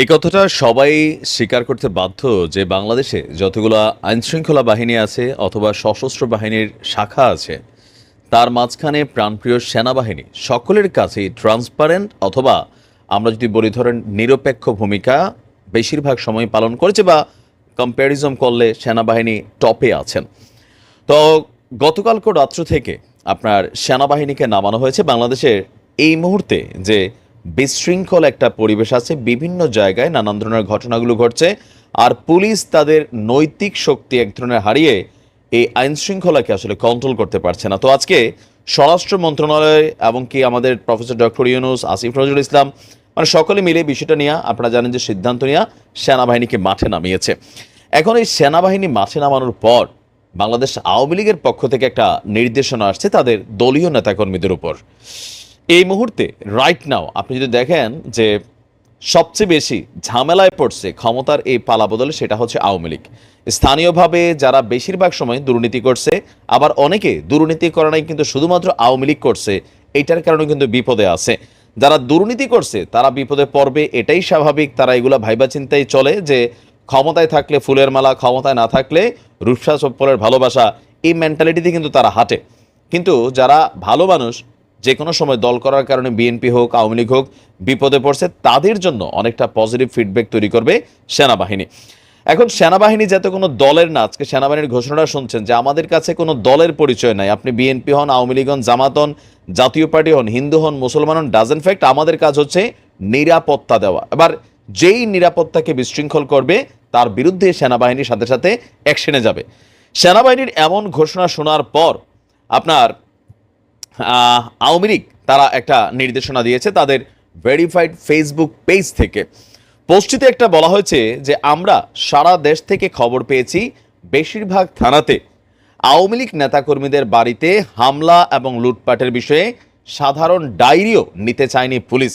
এই কথাটা সবাই স্বীকার করতে বাধ্য যে বাংলাদেশে যতগুলো আইনশৃঙ্খলা বাহিনী আছে অথবা সশস্ত্র বাহিনীর শাখা আছে, তার মাঝখানে প্রাণপ্রিয় সেনাবাহিনী, সকলের কাছেই ট্রান্সপারেন্ট অথবা আমরা যদি বলি ধরেন নিরপেক্ষ ভূমিকা বেশিরভাগ সময় পালন করেছে বা কম্প্যারিজম করলে সেনাবাহিনী টপে আছেন। তো গতকালকে রাত্র থেকে আপনার সেনাবাহিনীকে নামানো হয়েছে বাংলাদেশের এই মুহূর্তে যে বিশৃঙ্খল একটা পরিবেশ আছে, বিভিন্ন জায়গায় নানান ধরনের ঘটনাগুলো ঘটছে, আর পুলিশ তাদের নৈতিক শক্তি এক ধরনের হারিয়ে এই আইন শৃঙ্খলাকে আসলে কন্ট্রোল করতে পারছে না। তো আজকে স্বরাষ্ট্র মন্ত্রণালয় এবং কি আমাদের প্রফেসর ডক্টর ইউনুস, আসিফ নজরুল ইসলাম মানে সকলে মিলে বিষয়টা নিয়ে, আপনারা জানেন যে সিদ্ধান্ত নিয়ে সেনাবাহিনীকে মাঠে নামিয়েছে। এখন এই সেনাবাহিনী মাঠে নামানোর পর বাংলাদেশ আওয়ামী লীগের পক্ষ থেকে একটা নির্দেশনা আসছে তাদের দলীয় নেতাকর্মীদের উপর। এই মুহূর্তে রাইট নাও আপনি যদি দেখেন যে সবচেয়ে বেশি ঝামেলায় পড়ছে ক্ষমতার এই পালা বদলে সেটা হচ্ছে আওয়ামী লীগ। স্থানীয়ভাবে যারা বেশিরভাগ সময় দুর্নীতি করছে, আবার অনেকে দুর্নীতি করে নাই, কিন্তু শুধুমাত্র আওয়ামী লীগ করছে এইটার কারণে কিন্তু বিপদে আছে। যারা দুর্নীতি করছে, তারা বিপদে পড়বে, এটাই স্বাভাবিক। তারা এগুলা ভাইবা চিন্তাই চলে যে ক্ষমতায় থাকলে ফুলের মালা, ক্ষমতায় না থাকলে রূপসা চপ্পলের ভালোবাসা, এই মেন্টালিটিতে কিন্তু তারা হাঁটে। কিন্তু যারা ভালো মানুষ যে কোনো সময় দল করার কারণে বিএনপি হোক, আওয়ামী লীগ হোক, বিপদে পড়ছে, তাদের জন্য অনেকটা পজিটিভ ফিডব্যাক তৈরি করবে সেনাবাহিনী। এখন সেনাবাহিনী যাতে কোনো দলের না, আজকে সেনাবাহিনীর ঘোষণাটা শুনছেন যে আমাদের কাছে কোনো দলের পরিচয় নাই। আপনি বিএনপি হন, আওয়ামী লীগ হন, জামাত হন, জাতীয় পার্টি হন, হিন্দু হন, মুসলমান হন ডাজেন ফ্যাক্ট আমাদের কাজ হচ্ছে নিরাপত্তা দেওয়া। এবার যেই নিরাপত্তাকে বিশৃঙ্খল করবে, তার বিরুদ্ধে সেনাবাহিনীর সাথে সাথে অ্যাকশনে যাবে। সেনাবাহিনীর এমন ঘোষণা শোনার পর আপনার আওয়ামী লীগ তারা একটা নির্দেশনা দিয়েছে তাদের ভেরিফাইড ফেসবুক পেজ থেকে। পোস্টটিতে একটা বলা হয়েছে যে, আমরা সারা দেশ থেকে খবর পেয়েছি বেশিরভাগ থানাতে আওয়ামী লীগ নেতাকর্মীদের বাড়িতে হামলা এবং লুটপাটের বিষয়ে সাধারণ ডায়েরিও নিতে চায়নি পুলিশ।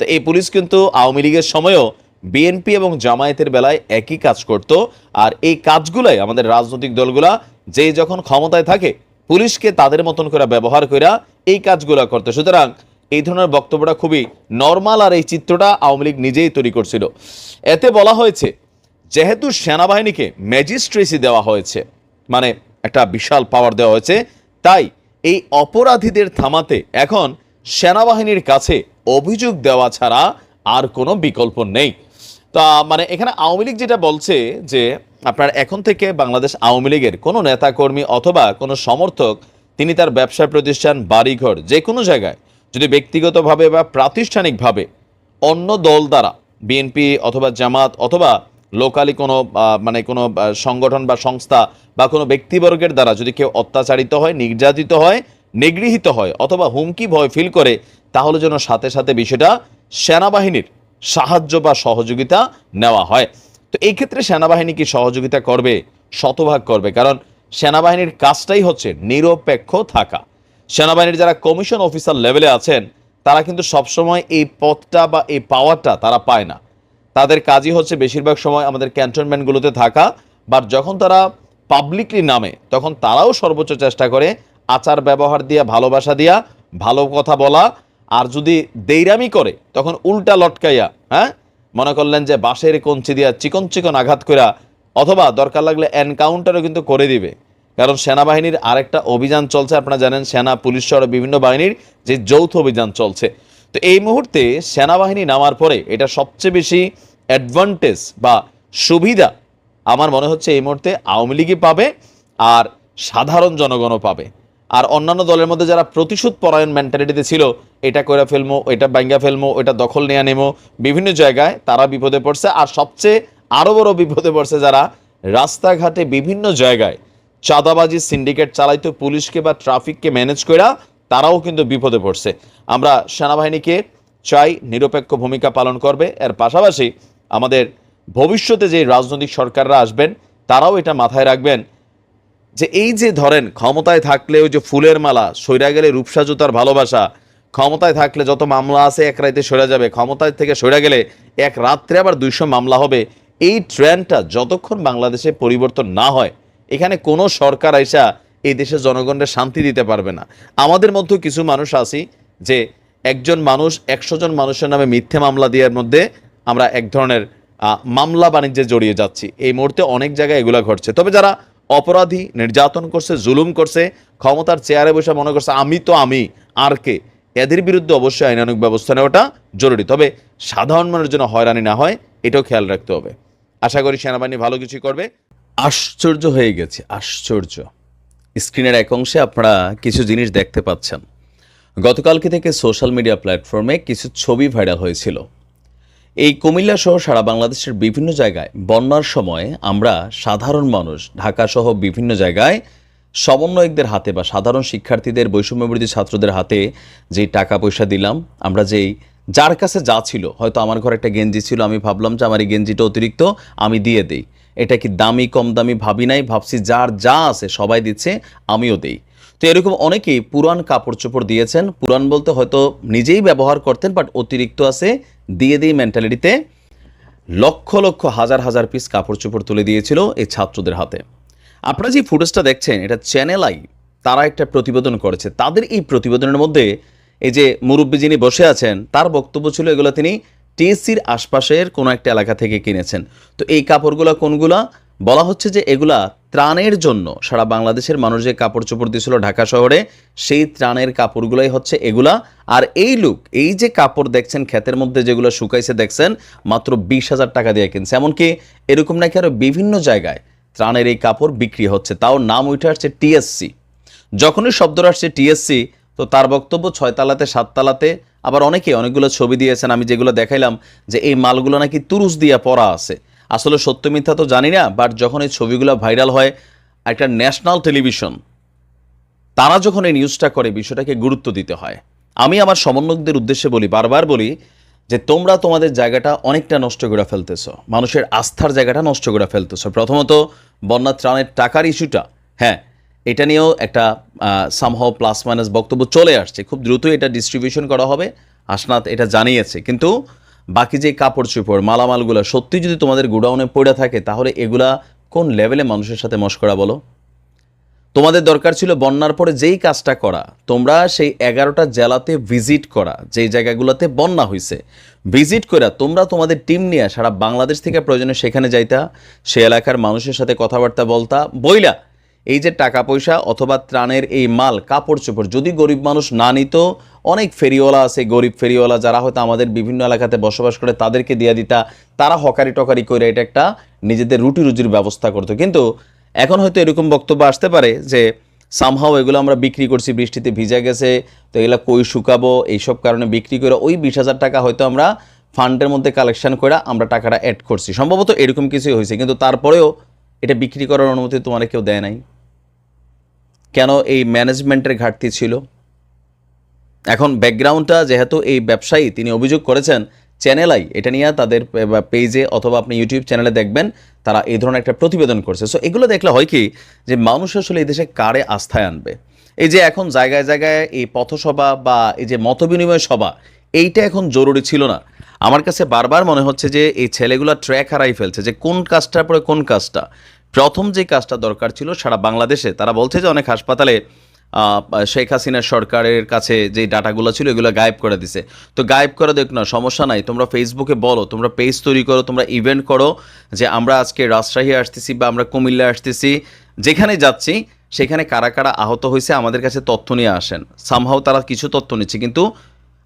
তো এই পুলিশ কিন্তু আওয়ামী লীগের সময়ও বিএনপি এবং জামায়াতের বেলায় একই কাজ করত আর এই কাজগুলাই আমাদের রাজনৈতিক দলগুলা যে যখন ক্ষমতায় থাকে, পুলিশকে তাদের মতন করে ব্যবহার কইরা এই কাজগুলো করতে। সুতরাং এই ধরনের বক্তব্যটা খুবই নর্মাল আর এই চিত্রটা আওয়ামী লীগ নিজেই তৈরি করছিল। এতে বলা হয়েছে, যেহেতু সেনাবাহিনীকে ম্যাজিস্ট্রেসি দেওয়া হয়েছে মানে একটা বিশাল পাওয়ার দেওয়া হয়েছে, তাই এই অপরাধীদের থামাতে এখন সেনাবাহিনীর কাছে অভিযোগ দেওয়া ছাড়া আর কোনো বিকল্প নেই। তা মানে এখানে আওয়ামী লীগ যেটা বলছে যে, আপনার এখন থেকে বাংলাদেশ আওয়ামী লীগের কোনো নেতাকর্মী অথবা কোনো সমর্থক তিনি তার ব্যবসা প্রতিষ্ঠান, বাড়িঘর যে কোনো জায়গায় যদি ব্যক্তিগতভাবে বা প্রাতিষ্ঠানিকভাবে অন্য দল দ্বারা বিএনপি অথবা জামাত অথবা লোকালি কোনো মানে কোনো সংগঠন বা সংস্থা বা কোনো ব্যক্তিবর্গের দ্বারা যদি কেউ অত্যাচারিত হয়, নির্যাতিত হয়, নিগৃহীত হয় অথবা হুমকি ভয় ফিল করে, তাহলে যেন সাথে সাথে বিষয়টা সেনাবাহিনীর সাহায্য বা সহযোগিতা নেওয়া হয়। তো এই ক্ষেত্রে সেনাবাহিনী কি সহযোগিতা করবে? শতভাগ করবে। কারণ সেনাবাহিনীর কাজটাই হচ্ছে নিরপেক্ষ থাকা। সেনাবাহিনীর যারা কমিশন অফিসার লেভেলে আছেন, তারা কিন্তু সবসময় এই পদটা বা এই পাওয়ারটা তারা পায় না। তাদের কাজই হচ্ছে বেশিরভাগ সময় আমাদের ক্যান্টনমেন্টগুলোতে থাকা বা যখন তারা পাবলিকলি নামে, তখন তারাও সর্বোচ্চ চেষ্টা করে আচার ব্যবহার দিয়া, ভালোবাসা দিয়া, ভালো কথা বলা, আর যদি দেইরামি করে, তখন উল্টা লটকাইয়া হ্যাঁ? মনে করলেন যে বাঁশের কঞ্চি দিয়া চিকন চিকন আঘাত কইরা অথবা দরকার লাগলে এনকাউন্টারও কিন্তু করে দিবে। কারণ সেনাবাহিনীর আরেকটা অভিযান চলছে, আপনারা জানেন সেনা, পুলিশ সহ বিভিন্ন বাহিনীর যে যৌথ অভিযান চলছে। তো এই মুহূর্তে সেনাবাহিনী নামার পরে এটা সবচেয়ে বেশি অ্যাডভান্টেজ বা সুবিধা আমার মনে হচ্ছে এই মুহূর্তে আওয়ামী লীগই পাবে আর সাধারণ জনগণও পাবে। আর অন্যান্য দলের মধ্যে যারা প্রতিশোধ পরায়ণ মেন্টালিটিতে ছিল, এটা করে ফেলমো, এটা ব্যাঙ্গা ফেলমো, এটা দখল নেওয়া নেমো, বিভিন্ন জায়গায় তারা বিপদে পড়ছে। আর সবচেয়ে আরও বড় বিপদে পড়ছে যারা রাস্তাঘাটে বিভিন্ন জায়গায় চাঁদাবাজি সিন্ডিকেট চালাইতো পুলিশকে বা ট্রাফিককে ম্যানেজ করা তারাও কিন্তু বিপদে পড়ছে। আমরা সেনাবাহিনীকে চাই নিরপেক্ষ ভূমিকা পালন করবে। এর পাশাপাশি আমাদের ভবিষ্যতে যে রাজনৈতিক সরকাররা আসবেন, তারাও এটা মাথায় রাখবেন যে এই যে ধরেন ক্ষমতায় থাকলে ওই যে ফুলের মালা, সইরা গেলে রূপসা জুতার ভালোবাসা, ক্ষমতায় থাকলে যত মামলা আছে এক রাইতে সরে যাবে, ক্ষমতায় থেকে সরে গেলে এক রাত্রে আবার দুইশো মামলা হবে এই ট্রেন্ডটা যতক্ষণ বাংলাদেশে পরিবর্তন না হয়, এখানে কোনো সরকার আইসা এই দেশের জনগণের শান্তি দিতে পারবে না। আমাদের মধ্যে কিছু মানুষ আছি যে একজন মানুষ একশো জন মানুষের নামে মিথ্যে মামলা দেওয়ার মধ্যে আমরা এক ধরনের মামলা বাণিজ্যে জড়িয়ে যাচ্ছি। এই মুহূর্তে অনেক জায়গায় এগুলো ঘটছে। তবে যারা অপরাধী, নির্যাতন করছে, জুলুম করছে, ক্ষমতার চেয়ারে বসে মনে করছে, আমি তো আমি, আর কে? এদের বিরুদ্ধে অবশ্যই আইনানুক ব্যবস্থা নেওয়াটা জরুরি। তবে সাধারণ মানুষের জন্য হয়রানি না হয়, এটাও খেয়াল রাখতে হবে। আশা করি সেনাবাহিনী ভালো কিছু করবে। আশ্চর্য হয়ে গেছে, আশ্চর্য। স্ক্রিনের এক অংশে আপনারা কিছু জিনিস দেখতে পাচ্ছেন। গতকালকে থেকে সোশ্যাল মিডিয়া প্ল্যাটফর্মে কিছু ছবি ভাইরাল হয়েছিল। এই কুমিল্লা সহ সারা বাংলাদেশের বিভিন্ন জায়গায় বন্যার সময় আমরা সাধারণ মানুষ ঢাকা সহ বিভিন্ন জায়গায় সমন্বয়কদের হাতে বা সাধারণ শিক্ষার্থীদের বৈষম্যবিরোধী ছাত্রদের হাতে যেই টাকা পয়সা দিলাম, আমরা যেই যার কাছে যা ছিল, হয়তো আমার ঘরে একটা গেঞ্জি ছিল, আমি ভাবলাম যে আমার এই গেঞ্জিটা অতিরিক্ত আমি দিয়ে দেই। এটা কি দামি, কম দামি, ভাবি নাই, ভাবছি যার যা আছে সবাই দিচ্ছে, আমিও দেই। তো এরকম অনেকেই পুরান কাপড় চোপড় দিয়েছেন। পুরান বলতে হয়তো নিজেই ব্যবহার করতেন বাট অতিরিক্ত আছে, দিয়ে দিই মেন্টালিটিতে লক্ষ লক্ষ, হাজার হাজার পিস কাপড় চোপড় তুলে দিয়েছিল এই ছাত্রদের হাতে। আপনারা যে ফুটেজটা দেখছেন, এটা চ্যানেল আই তারা একটা প্রতিবেদন করেছে। তাদের এই প্রতিবেদনের মধ্যে এই যে মুরব্বী যিনি বসে আছেন, তার বক্তব্য ছিল এগুলো তিনি টিএসসির আশপাশের কোনো একটা এলাকা থেকে কিনেছেন। তো এই কাপড়গুলো কোনগুলা? বলা হচ্ছে যে এগুলা ত্রাণের জন্য। সারা বাংলাদেশের মানুষ যে কাপড় চোপড় দিয়েছিল ঢাকা শহরে, সেই ত্রাণের কাপড়গুলোই হচ্ছে এগুলা। আর এই লুক, এই যে কাপড় দেখছেন, ক্ষেতের মধ্যে যেগুলো শুকাইছে দেখছেন, মাত্র বিশ হাজার টাকা দিয়ে কিনছে। এমনকি এরকম নাকি আরও বিভিন্ন জায়গায় ত্রাণের এই কাপড় বিক্রি হচ্ছে। তাও নাম উঠে আসছে টিএসসি। যখনই শব্দটা আসছে টিএসসি তো তার বক্তব্য ছয় তালাতে, সাত তালাতে। আবার অনেকে অনেকগুলো ছবি দিয়েছেন, আমি যেগুলো দেখাইলাম যে এই মালগুলো নাকি তুরুস দিয়া পরা আছে। আসলে সত্য মিথ্যা তো জানি না বাট যখন এই ছবিগুলো ভাইরাল হয়, একটা ন্যাশনাল টেলিভিশন তারা যখন এই নিউজটা করে, বিষয়টাকে গুরুত্ব দিতে হয়। আমি আমার সমন্বয়কদের উদ্দেশ্যে বলি, বারবার বলি যে তোমরা তোমাদের জায়গাটা অনেকটা নষ্ট করে ফেলতেছো। মানুষের আস্থার জায়গাটা নষ্ট করে ফেলতেছো। প্রথমত বন্যা ত্রাণের টাকার ইস্যুটা হ্যাঁ এটা নিয়েও একটা সামহাও প্লাস মাইনাস বক্তব্য চলে আসছে। খুব দ্রুতই এটা ডিস্ট্রিবিউশন করা হবে। হাসনাত এটা জানিয়েছে। কিন্তু বাকি যে কাপড় চোপড়, মালামালগুলো, সত্যি যদি তোমাদের গোডাউনে পড়ে থাকে, তাহলে এগুলা কোন লেভেলে মানুষের সাথে মস্করা বলো? তোমাদের দরকার ছিল বন্যার পরে যেই কাজটা করা, তোমরা সেই এগারোটা জেলাতে ভিজিট করা, যেই জায়গাগুলোতে বন্যা হয়েছে ভিজিট করা তোমরা তোমাদের টিম নিয়ে সারা বাংলাদেশ থেকে প্রয়োজনে সেখানে যাইতা, সে এলাকার মানুষের সাথে কথাবার্তা বলতা, বইলা এই যে টাকা পয়সা অথবা ত্রাণের এই মাল কাপড় চোপড় যদি গরিব মানুষ না নিত, অনেক ফেরিওয়ালা আছে, গরিব ফেরিওয়ালা যারা হয়তো আমাদের বিভিন্ন এলাকাতে বসবাস করে, তাদেরকে দিয়ে দিতা, তারা হকারি টকারি করে এটা একটা নিজেদের রুটি রুজির ব্যবস্থা করতো। কিন্তু এখন হয়তো এরকম বক্তব্য আসতে পারে যে সামহাও এগুলো আমরা বিক্রি করছি, বৃষ্টিতে ভিজে গেছে, তো এগুলো কই শুকাবো, এইসব কারণে বিক্রি করে ওই বিশ হাজার টাকা হয়তো আমরা ফান্ডের মধ্যে কালেকশন করে আমরা টাকাটা অ্যাড করছি। সম্ভবত এরকম কিছুই হয়েছে, কিন্তু তারপরেও এটা বিক্রি করার অনুমতি তোমার কেউ দেয় নাই। কেন এই ম্যানেজমেন্টের ঘাটতি ছিল? এখন ব্যাকগ্রাউন্ডটা যেহেতু এই ব্যবসায়ী, তিনি অভিযোগ করেছেন চ্যানেলাই এটা নিয়ে তাদের পেজে অথবা আপনি ইউটিউব চ্যানেলে দেখবেন, তারা এই ধরনের একটা প্রতিবেদন করছে। সো এগুলো দেখলে হয় কি, যে মানুষ আসলে এই দেশে কারে আস্থায় আনবে? এই যে এখন জায়গায় জায়গায় এই পথসভা বা এই যে মতবিনিময় সভা, এইটা এখন জরুরি ছিল না। আমার কাছে বারবার মনে হচ্ছে যে এই ছেলেগুলো ট্র্যাক হারাই ফেলছে, যে কোন কাজটার পরে কোন কাজটা। প্রথম যে কাজটা দরকার ছিল সারা বাংলাদেশে, তারা বলছে যে অনেক হাসপাতালে শেখ হাসিনা সরকারের কাছে যে ডাটাগুলো ছিল, এগুলো গায়েব করে দিছে। তো গায়েব করে দেখ না, সমস্যা নাই, তোমরা ফেসবুকে বলো, তোমরা পেজ তৈরি করো, তোমরা ইভেন্ট করো, যে আমরা আজকে রাজশাহী আসতেছি বা আমরা কুমিল্লা আসতেছি, যেখানে যাচ্ছি, সেখানে কারা কারা আহত হয়েছে আমাদের কাছে তথ্য নিয়ে আসেন। সামহাও তারা কিছু তথ্য নিচ্ছে, কিন্তু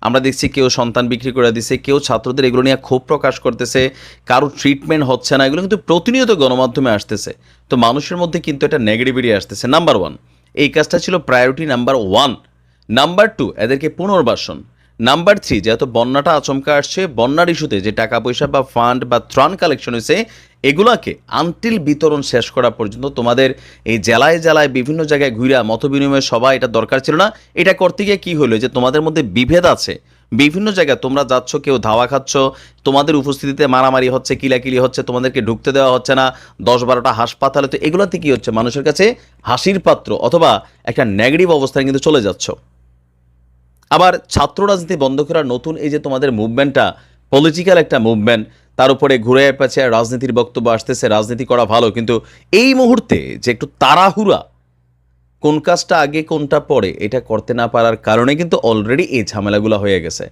আমরা দেখছি কেউ সন্তান বিক্রি করে দিছে, কেউ ছাত্রদের এগুলো নিয়ে ক্ষোভ প্রকাশ করতেছে, কারও ট্রিটমেন্ট হচ্ছে না, এগুলো কিন্তু প্রতিনিয়ত গণমাধ্যমে আসতেছে। তো মানুষের মধ্যে কিন্তু এটা নেগেটিভিটি আসতেছে। নাম্বার ওয়ান এই কাজটা ছিল priority number one number two এদেরকে পুনর্বাসন। নাম্বার থ্রি যেহেতু বন্যাটা আচমকা আসছে, বন্যার ইস্যুতে যে টাকা পয়সা বা ফান্ড বা ত্রাণ কালেকশন হয়েছে, এগুলাকে আনটিল বিতরণ শেষ করা পর্যন্ত তোমাদের এই জেলায় জেলায় বিভিন্ন জায়গায় ঘুরা মত বিনিময় সভা এটা দরকার ছিল না। এটা করতে গিয়ে কী হলো যে তোমাদের মধ্যে বিভেদ আছে। বিভিন্ন জায়গায় তোমরা যাচ্ছ, কেউ ধাওয়া খাচ্ছ, তোমাদের উপস্থিতিতে মারামারি হচ্ছে, কিলাকিলি হচ্ছে, তোমাদেরকে ঢুকতে দেওয়া হচ্ছে না দশ বারোটা হাসপাতালে। তো এগুলোতে কী হচ্ছে? মানুষের কাছে হাসির পাত্র অথবা একটা নেগেটিভ অবস্থায় কিন্তু চলে যাচ্ছ। আবার ছাত্র রাজনীতি বন্ধ করার নতুন এই যে তোমাদের মুভমেন্টটা পলিটিক্যাল একটা মুভমেন্ট তার উপরে ঘুরে পেছে, রাজনীতির বক্তব্য আসতেছে, রাজনীতি করা ভালো, কিন্তু এই মুহূর্তে যে একটু তাড়াহুড়া, কোন কাজটা আগে, কোনটা পরে, এটা করতে না পারার কারণে কিন্তু অলরেডি এই ঝামেলাগুলো হয়ে গেছে।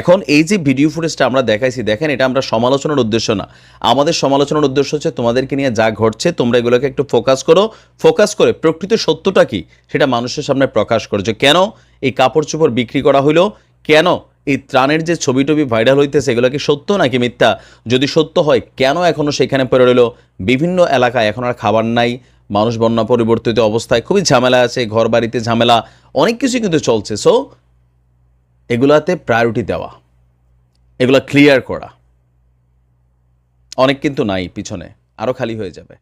এখন এই যে ভিডিও ফুটেজটা আমরা দেখাইছি, দেখেন এটা আমরা সমালোচনার উদ্দেশ্য না। আমাদের সমালোচনার উদ্দেশ্য হচ্ছে তোমাদেরকে নিয়ে যা ঘটছে, তোমরা এগুলোকে একটু ফোকাস করো। ফোকাস করে প্রকৃত সত্যটা কি, সেটা মানুষের সামনে প্রকাশ করো যে কেন এই কাপড় চোপড় বিক্রি করা হইল। কেন? এই ত্রাণের যে ছবি টবি ভাইরাল হইতেছে, এগুলো কি সত্য নাকি মিথ্যা? যদি সত্য হয়, কেন এখনও সেখানে পড়ে রইল? বিভিন্ন এলাকায় এখন আর খাবার নাই, মানুষ বন্যা পরিবর্তিত অবস্থায় খুবই ঝামেলা আছে ঘর বাড়িতে ঝামেলা, অনেক কিছু কিন্তু চলছে। সো এগুলাতে প্রায়োরিটি দেওয়া, এগুলা ক্লিয়ার করা, অনেক কিন্তু নাই পিছনে আরও খালি হয়ে যাবে।